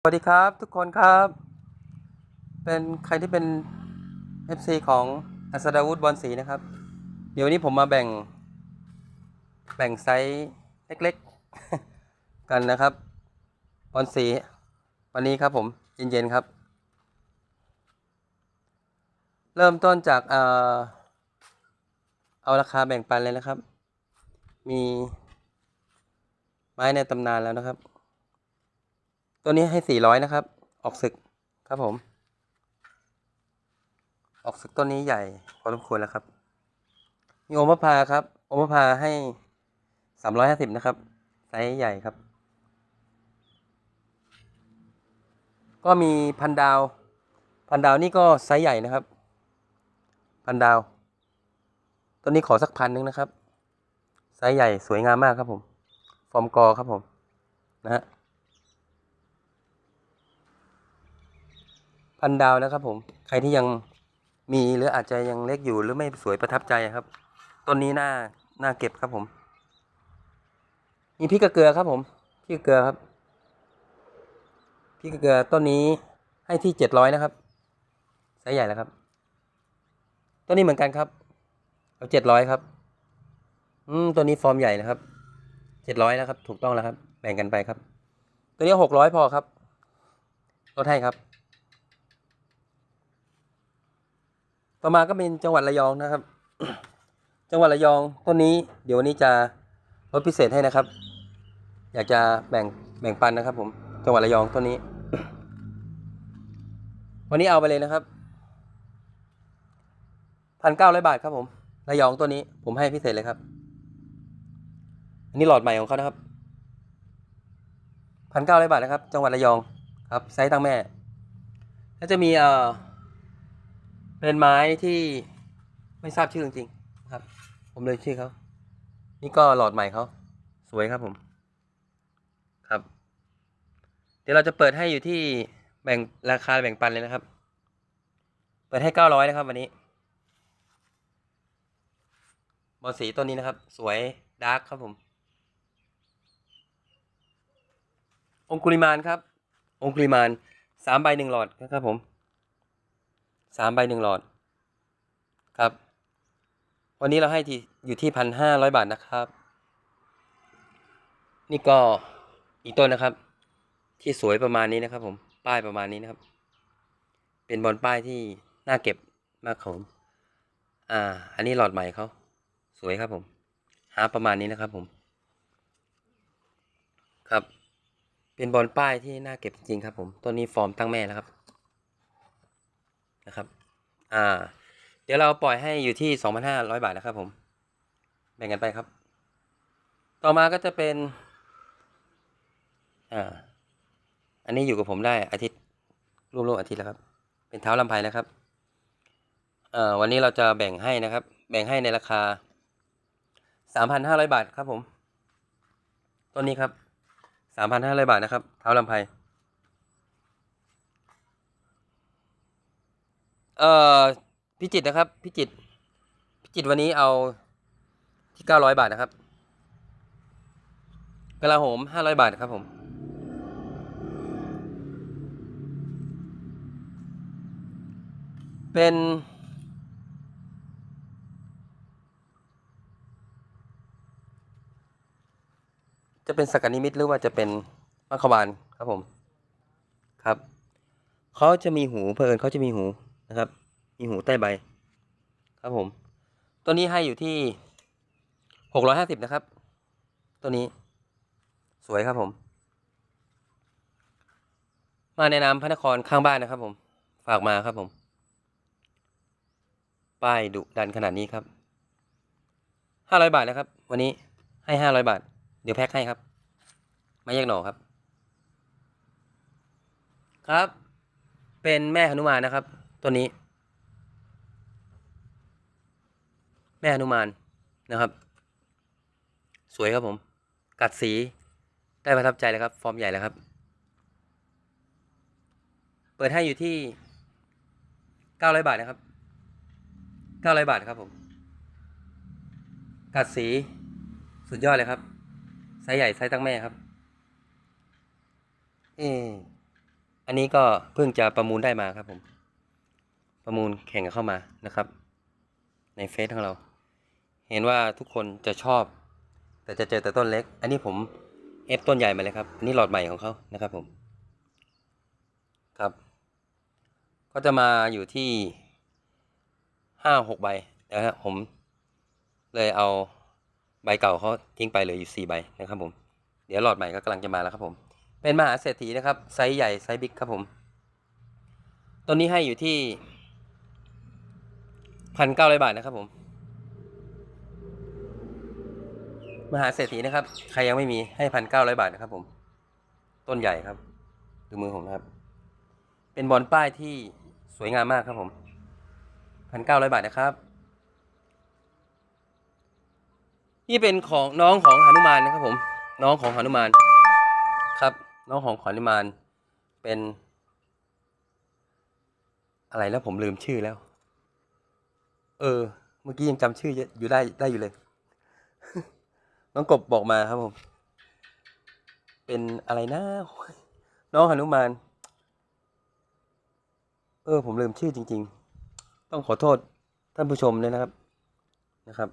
สวัสดีครับทุกคนครับ เป็นใครที่เป็น FC ของอัสดาวุฒิบอลสีนะครับ เดี๋ยววันนี้ผมมาแบ่ง แบ่งไซส์เล็กๆ กันนะครับ บอลสีวันนี้ครับผม เย็นๆครับ เริ่มต้นจากเอ่อเอาราคาแบ่งปันเลยนะครับ มีไม้ในตำนานแล้วนะครับ ตัวนี้ให้สี่ร้อยนะครับ ออกศึกครับผม ออกศึกต้นนี้ใหญ่พอสมควรแล้วครับ มีโอมพาครับ โอมพาให้สามร้อยห้าสิบนะครับ ไซส์ใหญ่ครับ ก็มีพันดาว พันดาวนี่ก็ไซส์ใหญ่นะครับ พันดาวต้นนี้ขอสักพันหนึงนะครับ ไซส์ใหญ่สวยงามมากครับผม ฟอร์มกอครับผม นะฮะ พันดาวนะครับผม ใครที่ยังมีหรืออาจจะยังเล็กอยู่หรือไม่สวยประทับใจครับ ต้นนี้น่า น่าเก็บครับผม มีพริกกระเกลือครับผม พริกกระเกลือครับ พริกกระเกลือต้นนี้ให้ที่เจ็ดร้อยนะครับไซส์ใหญ่แล้วครับ ต้นนี้เหมือนกันครับ เอาเจ็ดร้อยครับ อืม ตัวนี้ฟอร์มใหญ่นะครับเจ็ดร้อยนะครับ ถูกต้องแล้วครับ แบ่งกันไปครับ ตัวนี้หกร้อยพอครับลดให้ครับ ต่อมาก็เป็นจังหวัดระยองนะครับ จังหวัดระยองต้นนี้เดี๋ยววันนี้จะลดพิเศษให้นะครับ อยากจะแบ่งแบ่งปันนะครับ ผม จังหวัดระยองต้นนี้ วันนี้เอาไปเลยนะครับพันเก้าร้อยบาทครับผมระยองตัวนี้ผมให้พิเศษเลยครับ อันนี้หลอดใหม่ของเขานะครับพันเก้าร้อยบาทนะครับ จังหวัดระยองครับไซส์ตั้งแม่ แล้วจะมีเอ่อ เป็นไม้ที่ไม่ทราบชื่อจริงๆครับ ผมเลยชื่อเขานี่ก็หลอดใหม่เขาสวยครับผม ครับ เดี๋ยวเราจะเปิดให้อยู่ที่แบ่งราคาแบ่งปันเลยนะครับ เปิดให้เก้าร้อยนะครับ วันนี้บอลสีต้นนี้นะครับ สวยดาร์กครับผม องคุลิมานครับ องคุลิมานสามใบหนึ่งหลอดนะครับผม สามใบหนึ่งหลอด ครับ วันนี้เราให้ที่อยู่ที่พันห้าร้อยบาทนะครับ นี่ก็อีกต้นนะครับ ที่สวยประมาณนี้นะครับ ผมป้ายประมาณนี้นะครับ เป็นบอลป้ายที่น่าเก็บมากครับผมอ่า อันนี้หลอดใหม่เขาสวยครับผม หาประมาณนี้นะครับผม ครับ เป็นบอลป้ายที่น่าเก็บจริงครับผมต้นนี้ฟอร์มตั้งแม่แล้วครับ นะครับ อ่า เดี๋ยวเราปล่อยให้อยู่ที่สองพันห้าร้อยบาทนะครับผม แบ่งกันไปครับ ต่อมาก็จะเป็น อ่า อันนี้อยู่กับผมได้อาทิตย์ร่วมๆอาทิตย์แล้วครับ เป็นเท้าลำไพนะครับ เอ่อ วันนี้เราจะแบ่งให้นะครับ แบ่งให้ในราคาสามพันห้าร้อยบาทครับผม ต้นนี้ครับสามพันห้าร้อยบาทนะครับ เท้าลำไพ เอ่อพิจิตนะครับพิจิตพิจิตวันนี้เอาที่เก้าร้อยบาทนะครับกระโหมห้าร้อยบาทครับผมเป็นจะเป็นสกัดนิมิตหรือว่าจะเป็นมัคคบาลครับผม ครับเขาจะมีหูเพลินเขาจะมีหู นะครับ มีหูใต้ใบ ครับผม ตัวนี้ให้อยู่ที่หกร้อยห้าสิบนะครับ ตัวนี้ สวยครับผม มาในนามพระนครข้างบ้านนะครับ ผม ฝากมาครับผม ป้ายดุดันขนาดนี้ครับห้าร้อยบาทนะครับ วันนี้ให้ห้าร้อยบาท เดี๋ยวแพ็คให้ครับไม่แยกหน่อครับ ครับ เป็นแม่หนุมานนะครับ ตัวนี้ แม่หนุมานนะครับ สวยครับผม กัดสีได้ประทับใจเลยครับ ฟอร์มใหญ่เลยครับ เปิดให้อยู่ที่เก้าร้อยบาทนะครับเก้าร้อยบาทครับผม กัดสีสุดยอดเลยครับไซส์ใหญ่ไซส์ตั้งแม่ครับเอออันนี้ก็เพิ่งจะประมูลได้มาครับผม ประมูลแข่งกันเข้ามานะครับ ในเฟซของเรา เห็นว่าทุกคนจะชอบ แต่จะเจอแต่ต้นเล็ก อันนี้ผมเอฟต้นใหญ่มาเลยครับนนี้หลอดใหม่ของเขานะครับผมครับ ก็จะมาอยู่ที่ห้าหกใบนะฮะผมเลยเอาใบเก่าเขาทิ้งไปเหลยอยู่สี่ใบนะครับผมเดี๋ยวหลอดใหม่ก็กำลังจะมาแล้วครับผม เป็นมหาเศรษฐีนะครับไซส์ใหญ่ไซส์บิ๊กครับผม ตัวนี้ให้อยู่ที่ พันเก้าร้อยบาทนะครับผม มหาเศรษฐีนะครับ ใครยังไม่มีให้พันเก้าร้อยบาทนะครับผม ต้นใหญ่ครับ ดูมือผมนะครับ เป็นบอลป้ายที่สวยงามมากครับผมพันเก้าร้อยบาทนะครับ นี่เป็นของน้องของหนุมานนะครับผม น้องของหนุมานครับ น้องของหนุมานเป็น อะไรแล้วผมลืมชื่อแล้ว เออ เมื่อกี้ยังจำชื่ออยู่ได้ได้อยู่เลย น้องกบบอกมาครับผม เป็นอะไรนะ น้องหนุมาน เออ ผมลืมชื่อจริง ๆ ต้องขอโทษท่านผู้ชมด้วยนะครับ นะครับ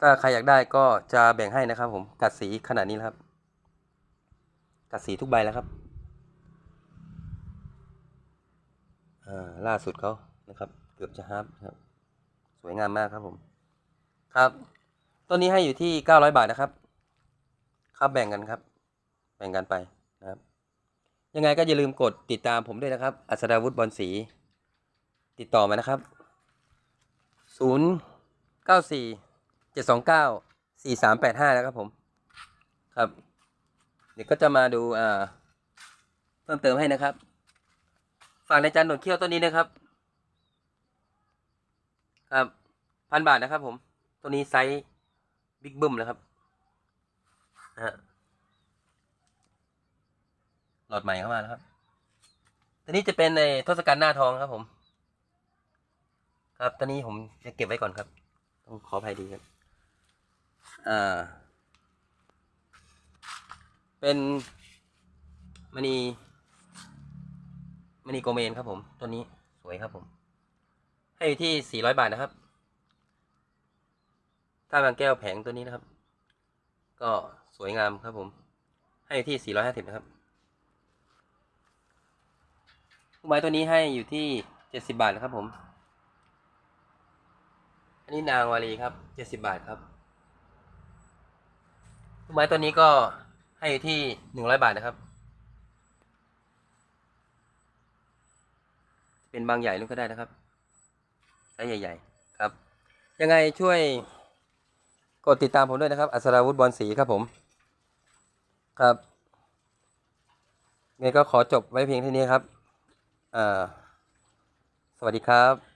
ถ้าใครอยากได้ก็จะแบ่งให้นะครับ ผม กัดสีขนาดนี้แล้วครับ กัดสีทุกใบแล้วครับ อ่า ล่าสุดเขานะครับ เกือบจะฮาร์ปครับ สวยงามมากครับผม ครับ ต้นนี้ให้อยู่ที่เก้าร้อยบาทนะครับ ครับแบ่งกันครับ แบ่งกันไปนะครับ ยังไงก็อย่าลืมกดติดตามผมด้วยนะครับ อัศดาวุฒิบอลสี ติดต่อมานะครับศูนย์เก้าสี่เจ็ดสองเก้าสี่สามแปดห้านะครับผม ครับ เดี๋ยวก็จะมาดูอ่าเพิ่มเติมให้นะครับ ฝากในจานหนวดเขี้ยวต้นนี้นะครับ ครับพันบาทนะครับ ผม ตัวนี้ไซส์บิ๊กบึ้มนะครับนะฮะหลอดใหม่เข้ามาแล้วครับ ตัวนี้จะเป็นในทศกัณฐ์หน้าทองครับ ผม ครับตอนนี้ผมจะเก็บไว้ก่อนครับ ต้องขออภัยดีครับอ่าเป็นมณีมณีโกเมนครับผม ตัวนี้สวยครับผม ให้อยู่ที่สี่ร้อยบาทนะครับ ถ้าบางแก้วแผงตัวนี้นะครับ ก็สวยงามครับผม ให้อยู่ที่สี่ร้อยห้าสิบนะครับลูกไม้ตัวนี้ให้อยู่ที่เจ็ดสิบาทนะครับผม อันนี้นางวาลีครับเจ็ดสิบาทครับลูกไม้ตัวนี้ก็ให้อยู่ที่หนึ่งร้อยบาทนะครับ เป็นบางใหญ่นู่นก็ได้นะครับ ไซส์ใหญ่ ๆ ครับ ยังไงช่วยกดติดตามผมด้วยนะครับ อัศราวุธบอลสีครับผม ครับงั้นก็ขอจบไว้เพียงเท่านี้ครับ อ่า สวัสดีครับ